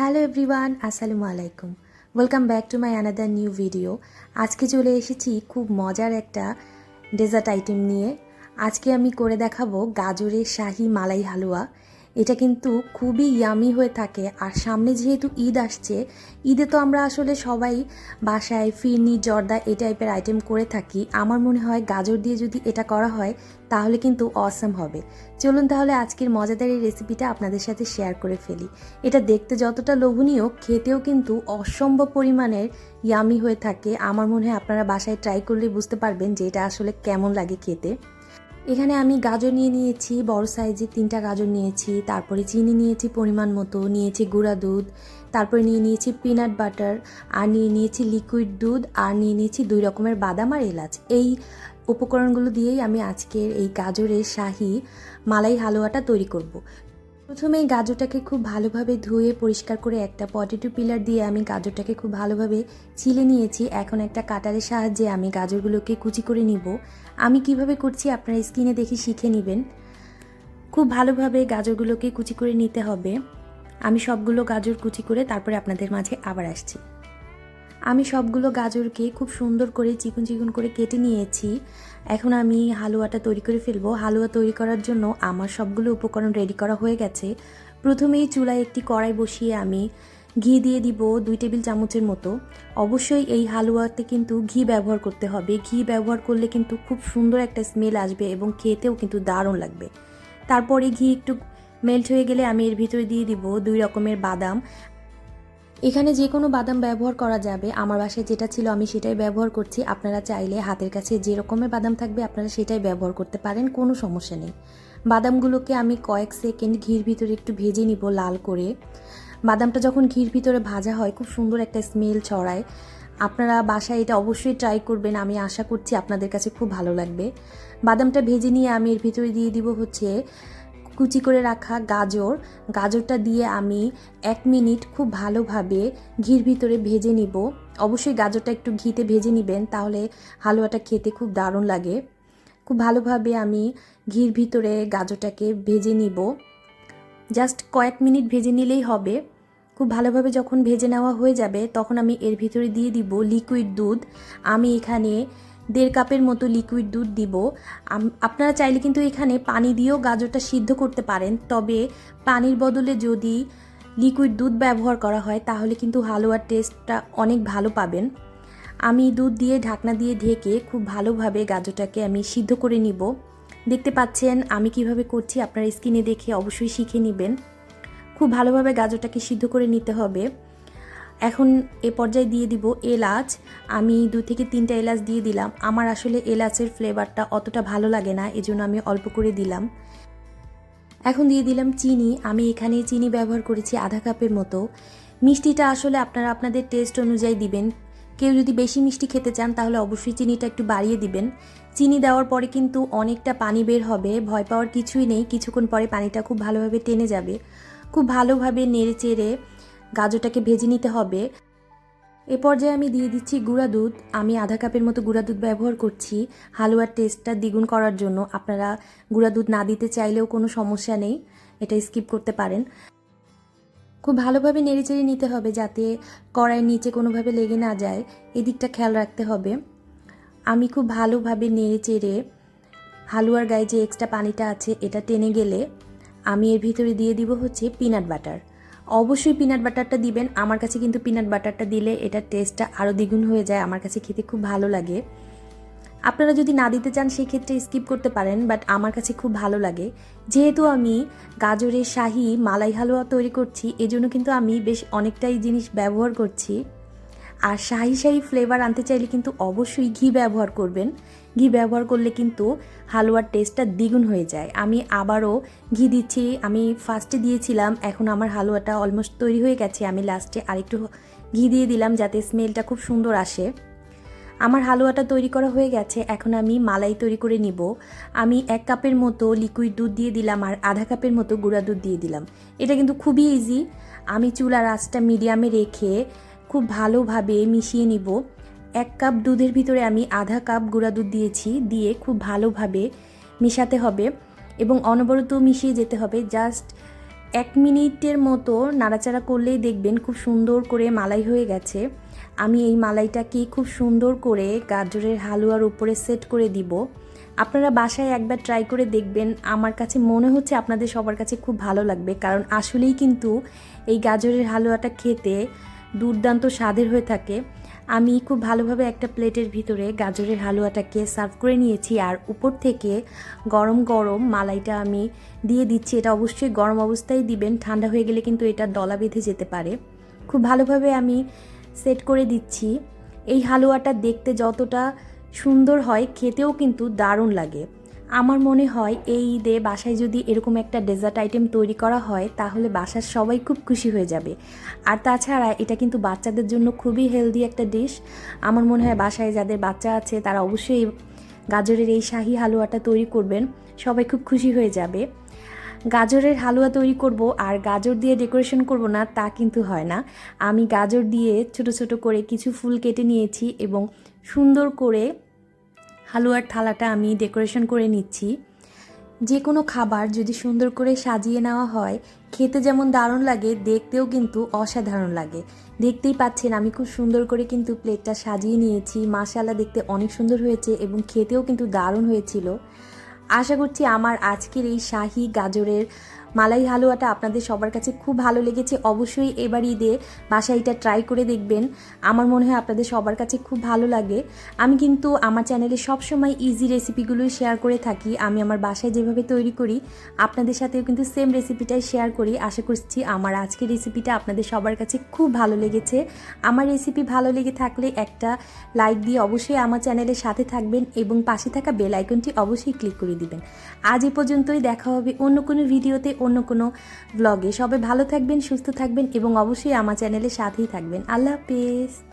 Hello everyone আসসালামু আলাইকুম welcome back to my another new video আজকে চলে এসেছি খুব মজার একটা ডেজার্ট আইটেম নিয়ে। আজকে আমি করে দেখাবো গাজরের শাহি মালাই হালুয়া। এটা কিন্তু খুবই ইয়ামি হয়ে থাকে। আর সামনে যেহেতু ঈদ আসছে, ঈদে তো আমরা আসলে সবাই বাসায়, ফিরনি, জর্দা এই টাইপের আইটেম করে থাকি। আমার মনে হয় গাজর দিয়ে যদি এটা করা হয়, তাহলে কিন্তু অসাম হবে। চলুন তাহলে আজকের মজাদার এই রেসিপিটা আপনাদের সাথে শেয়ার করে ফেলি। এটা দেখতে যতটা লোভনীয়, খেতেও কিন্তু অসম্ভব পরিমাণের ইয়ামি হয়ে থাকে। আমার মনে হয় আপনারা বাসায় ট্রাই করলে বুঝতে পারবেন যে এটা আসলে কেমন লাগে খেতে। এখানে আমি গাজর নিয়ে নিয়েছি, বড় সাইজের তিনটা গাজর নিয়েছি, তারপরে চিনি নিয়েছি পরিমাণ মতো, নিয়েছি গুঁড়া দুধ, তারপরে নিয়ে নিয়েছি পিনাট বাটার আর নিয়ে নিয়েছি লিকুইড দুধ, আর নিয়ে নিয়েছি দুই রকমের বাদাম আর এলাচ এই উপকরণগুলো দিয়েই আমি আজকের এই গাজরের শাহি মালাই হালুয়াটা তৈরি করব। প্রথমেই গাজরটাকে খুব ভালোভাবে ধুয়ে পরিষ্কার করে একটা পটেটো পিলার দিয়ে আমি গাজরটাকে খুব ভালোভাবে ছিলে নিয়েছি। এখন একটা কাটারের সাহায্যে আমি গাজরগুলোকে কুচি করে নিব। আমি কীভাবে করছি আপনারা স্কিনে দেখি শিখে নেবেন। খুব ভালোভাবে গাজরগুলোকে কুচি করে নিতে হবে। আমি সবগুলো গাজর কুচি করে তারপরে আপনাদের মাঝে আবার আসছি। আমি সবগুলো গাজরকে খুব সুন্দর করে চিকন চিকন করে কেটে নিয়েছি। এখন আমি হালুয়াটা তৈরি করে ফেলব। হালুয়া তৈরি করার জন্য আমার সবগুলো উপকরণ রেডি করা হয়ে গেছে। প্রথমেই চুলায় একটি কড়াই বসিয়ে আমি ঘি দিয়ে দিব দুই টেবিল চামচের মতো। অবশ্যই এই হালুয়াতে কিন্তু ঘি ব্যবহার করতে হবে। ঘি ব্যবহার করলে কিন্তু খুব সুন্দর একটা স্মেল আসবে এবং খেতেও কিন্তু দারুণ লাগবে। তারপরে ঘি একটু মেল্ট হয়ে গেলে আমি এর ভিতরে দিয়ে দিব দুই রকমের বাদাম। এখানে যে কোনো বাদাম ব্যবহার করা যাবে। আমার বাসায় যেটা ছিল আমি সেটাই ব্যবহার করছি। আপনারা চাইলে হাতের কাছে যে রকমের বাদাম থাকবে আপনারা সেটাই ব্যবহার করতে পারেন, কোনো সমস্যা নেই। বাদামগুলোকে আমি কয়েক সেকেন্ড ঘির ভিতরে একটু ভেজে নিব লাল করে। বাদামটা যখন ঘির ভিতরে ভাজা হয়, খুব সুন্দর একটা স্মেল ছড়ায়। আপনারা বাসায় এটা অবশ্যই ট্রাই করবেন, আমি আশা করছি আপনাদের কাছে খুব ভালো লাগবে। বাদামটা ভেজে নিয়ে আমি এর ভিতরে দিয়ে দিব হচ্ছে কুচি করে রাখা গাজর। গাজরটা দিয়ে আমি এক মিনিট খুব ভালোভাবে ঘির ভিতরে ভেজে নিব। অবশ্যই গাজরটা একটু ঘিতে ভেজে নেবেন, তাহলে হালুয়াটা খেতে খুব দারুণ লাগে। খুব ভালোভাবে আমি ঘির ভিতরে গাজরটাকে ভেজে নিব। জাস্ট কয়েক মিনিট ভেজে নিলেই হবে। খুব ভালোভাবে যখন ভেজে নেওয়া হয়ে যাবে, তখন আমি এর ভিতরে দিয়ে দিব লিকুইড দুধ। আমি এখানে দেড় কাপের মতো লিকুইড দুধ দিব। আপনারা চাইলে কিন্তু এখানে পানি দিয়েও গাজরটা সিদ্ধ করতে পারেন। তবে পানির বদলে যদি লিকুইড দুধ ব্যবহার করা হয়, তাহলে কিন্তু হালুয়ার টেস্টটা অনেক ভালো পাবেন। আমি দুধ দিয়ে ঢাকনা দিয়ে ঢেকে খুব ভালোভাবে গাজরটাকে আমি সিদ্ধ করে নিব। দেখতে পাচ্ছেন আমি কীভাবে করছি, আপনারা স্কিনে দেখে অবশ্যই শিখে নেবেন। খুব ভালোভাবে গাজরটাকে সিদ্ধ করে নিতে হবে। এখন এ পর্যায়ে দিয়ে দিব এলাচ। আমি দু থেকে তিনটা এলাচ দিয়ে দিলাম। আমার আসলে এলাচের ফ্লেভারটা অতটা ভালো লাগে না, এজন্য আমি অল্প করে দিলাম। এখন দিয়ে দিলাম চিনি। আমি এখানে চিনি ব্যবহার করেছি আধা কাপের মতো। মিষ্টিটা আসলে আপনারা আপনাদের টেস্ট অনুযায়ী দিবেন। কেউ যদি বেশি মিষ্টি খেতে চান, তাহলে অবশ্যই চিনিটা একটু বাড়িয়ে দিবেন। চিনি দেওয়ার পরে কিন্তু অনেকটা পানি বের হবে। ভয় পাওয়ার কিছুই নেই। কিছুক্ষণ পরে পানিটা খুব ভালোভাবে টেনে যাবে। খুব ভালোভাবে নেড়ে চেড়ে গাজরটাকে ভেজে নিতে হবে। এ পর্যায়ে আমি দিয়ে দিচ্ছি গুঁড়া দুধ। আমি আধা কাপের মতো গুঁড়া দুধ ব্যবহার করছি। হালুয়ার টেস্টটা দ্বিগুণ করার জন্য। আপনারা গুঁড়া দুধ না দিতে চাইলেও কোনো সমস্যা নেই। এটা স্কিপ করতে পারেন। খুব ভালোভাবে নেড়েচেড়ে নিতে হবে যাতে কড়াইয়ের নিচে কোনোভাবে লেগে না যায়। এদিকটা খেয়াল রাখতে হবে। আমি খুব ভালোভাবে নেড়ে চেড়ে হালুয়ার গায়ে যে এক্সট্রা পানিটা আছে, এটা টেনে গেলে আমি এর ভিতরে দিয়ে দিব হচ্ছে পিনাট বাটার অবশ্যই পিনাট বাটারটা দিবেন। আমার কাছে কিন্তু পিনাট বাটারটা দিলে এটার টেস্টটা আরও দ্বিগুণ হয়ে যায়। আমার কাছে খেতে খুব ভালো লাগে। আপনারা যদি না দিতে চান সেই ক্ষেত্রে স্কিপ করতে পারেন বাট আমার কাছে খুব ভালো লাগে। যেহেতু আমি গাজরের শাহি মালাই হালুয়া তৈরি করছি, এজন্য কিন্তু আমি বেশ অনেকটাই জিনিস ব্যবহার করছি। আর শাহি শাহি ফ্লেভার আনতে চাইলে কিন্তু অবশ্যই ঘি ব্যবহার করবেন। ঘি ব্যবহার করলে কিন্তু হালুয়ার টেস্টটা দ্বিগুণ হয়ে যায়। আমি আবারও ঘি দিচ্ছি। আমি ফার্স্টে দিয়েছিলাম, এখন আমার হালুয়াটা অলমোস্ট তৈরি হয়ে গেছে। আমি লাস্টে আরেকটু ঘি দিয়ে দিলাম যাতে স্মেলটা খুব সুন্দর আসে। আমার হালুয়াটা তৈরি করা হয়ে গেছে। এখন আমি মালাই তৈরি করে নিব। আমি এক কাপের মতো লিকুইড দুধ দিয়ে দিলাম আর আধা কাপের মতো গুঁড়া দুধ দিয়ে দিলাম। এটা কিন্তু খুবই ইজি আমি চুলার আঁচটা মিডিয়ামে রেখে খুব ভালোভাবে মিশিয়ে নিব। এক কাপ দুধের ভিতরে আমি আধা কাপ গুঁড়া দুধ দিয়েছি, দিয়ে খুব ভালোভাবে মেশাতে হবে এবং অনবরত মিশিয়ে যেতে হবে। জাস্ট এক মিনিটের মতো নাড়াচাড়া করলেই দেখবেন খুব সুন্দর করে মালাই হয়ে গেছে। আমি এই মালাইটাকে খুব সুন্দর করে গাজরের হালুয়ার উপরে সেট করে দিব। আপনারা বাসায় একবার ট্রাই করে দেখবেন। আমার কাছে মনে হচ্ছে আপনাদের সবার কাছে খুব ভালো লাগবে, কারণ আসলেই কিন্তু এই গাজরের হালুয়াটা খেতে দুর্দান্ত স্বাদের হয়ে থাকে। আমি খুব ভালোভাবে একটা প্লেটের ভিতরে গাজরের হালুয়াটাকে সার্ভ করে নিয়েছি আর উপর থেকে গরম গরম মালাইটা আমি দিয়ে দিচ্ছি। এটা অবশ্যই গরম অবস্থায় দিবেন, ঠান্ডা হয়ে গেলে কিন্তু এটা দলা বেঁধে যেতে পারে। খুব ভালোভাবে আমি সেট করে দিচ্ছি। এই হালুয়াটা দেখতে যতটা সুন্দর হয়, খেতেও কিন্তু দারুণ লাগে। আমার মনে হয় এই ঈদে বাসায় যদি এরকম একটা ডেজার্ট আইটেম তৈরি করা হয়, তাহলে বাসার সবাই খুব খুশি হয়ে যাবে। আর তাছাড়া এটা কিন্তু বাচ্চাদের জন্য খুবই হেলদি একটা ডিশ আমার মনে হয় বাসায় যাদের বাচ্চা আছে, তারা অবশ্যই গাজরের এই শাহি হালুয়াটা তৈরি করবেন। সবাই খুব খুশি হয়ে যাবে। গাজরের হালুয়া তৈরি করব, আর গাজর দিয়ে ডেকোরেশন করব না, তা কিন্তু হয় না। আমি গাজর দিয়ে ছোট ছোট করে কিছু ফুল কেটে নিয়েছি এবং সুন্দর করে হালুয়ার থালাটা আমি ডেকোরেশন করে নিচ্ছি। যে কোনো খাবার যদি সুন্দর করে সাজিয়ে নেওয়া হয়, খেতে যেমন দারুণ লাগে, দেখতেও কিন্তু অসাধারণ লাগে। দেখতেই পাচ্ছেন, আমি খুব সুন্দর করে কিন্তু প্লেটটা সাজিয়ে নিয়েছি। মাশাল্লাহ দেখতে অনেক সুন্দর হয়েছে এবং খেতেও কিন্তু দারুণ হয়েছিল। আশা করছি আমার আজকের এই শাহি গাজরের মালাই হালুয়াটা আপনাদের সবার কাছে খুব ভালো লেগেছে, অবশ্যই এবার ঈদে বাসায় এটা ট্রাই করে দেখবেন। আমার মনে হয় আপনাদের সবার কাছে খুব ভালো লাগে। আমি কিন্তু আমার চ্যানেলে সবসময় ইজি রেসিপিগুলোই শেয়ার করে থাকি। আমি আমার বাসায় যেভাবে তৈরি করি, আপনাদের সাথেও কিন্তু সেম রেসিপিটাই শেয়ার করি। আশা করছি আমার আজকের রেসিপিটা আপনাদের সবার কাছে খুব ভালো লেগেছে। আমার রেসিপি ভালো লেগে থাকলে একটা লাইক দিয়ে অবশ্যই আমার চ্যানেলের সাথে থাকবেন এবং পাশে থাকা বেল আইকনটি অবশ্যই ক্লিক করে দিবেন। আজ এ পর্যন্তই, দেখা হবে অন্য কোনো ভিডিওতে অন্য কোনো ব্লগে সবাই ভালো থাকবেন, সুস্থ থাকবেন এবং অবশ্যই আমার চ্যানেলের সাথেই থাকবেন। আল্লাহ হাফেজ।